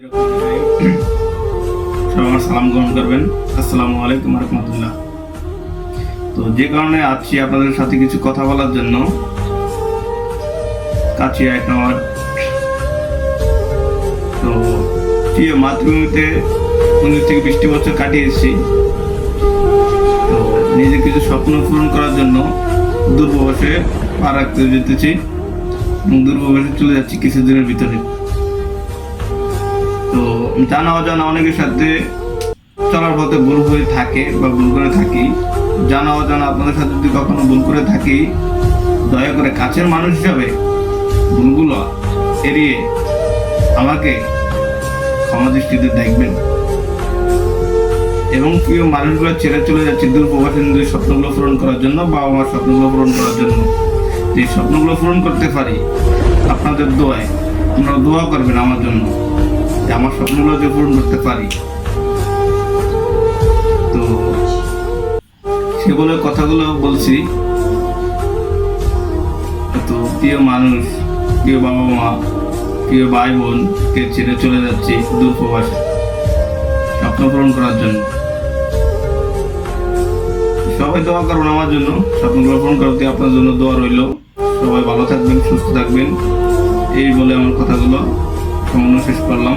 সবাই আমার সালাম গ্রহণ করবেন। আসসালামু আলাইকুম রহমতুল্লাহ। তো যে কারণে আছি আপনাদের সাথে কিছু কথা বলার জন্য কাছে এক নম্বর তো প্রিয় মাতৃভূমিতে উনিশ থেকে বিশটি বছর কাটিয়েছি। তো নিজে কিছু স্বপ্ন পূরণ করার জন্য দূরপ্রবাসে পা রাখতে যেতেছি এবং দূরপ্রবাসে চলে যাচ্ছি কিছুদিনের ভিতরে। তো জানা অজানা অনেকের সাথে চলার পথে ভুল হয়ে থাকে বা ভুল করে থাকি। জানা অজানা আপনাদের সাথে যদি কখনো ভুল করে থাকি, দয়া করে কাছের মানুষ হিসাবে ভুলগুলো এড়িয়ে আমাকে ক্ষমা দৃষ্টিতে দেখবেন। এবং প্রিয় মানুষগুলো ছেড়ে চলে যাচ্ছে দূর প্রবাসী নিজের স্বপ্নগুলো পূরণ করার জন্য বাবা মার স্বপ্নগুলো পূরণ করার জন্য। যে স্বপ্নগুলো পূরণ করতে পারি, আপনাদের দোয়ায়, আপনারা দোয়া করবেন আমার জন্য। যে আমার স্বপ্নগুলো যে পূরণ করতে পারি। তো সে বলে কথাগুলো বলছি। তো প্রিয় মানুষ, প্রিয় বাবা মা, প্রিয় ভাই বোন, কে ছেড়ে চলে যাচ্ছে দূর প্রবাসে স্বপ্ন পূরণ করার জন্য। সবাই দোয়া করুন আমার জন্য, স্বপ্নগুলো পূরণ করতে আপনার জন্য দোয়া রইল। সবাই ভালো থাকবেন, সুস্থ থাকবেন। এই বলে আমার কথাগুলো সামান্য শেষ করলাম।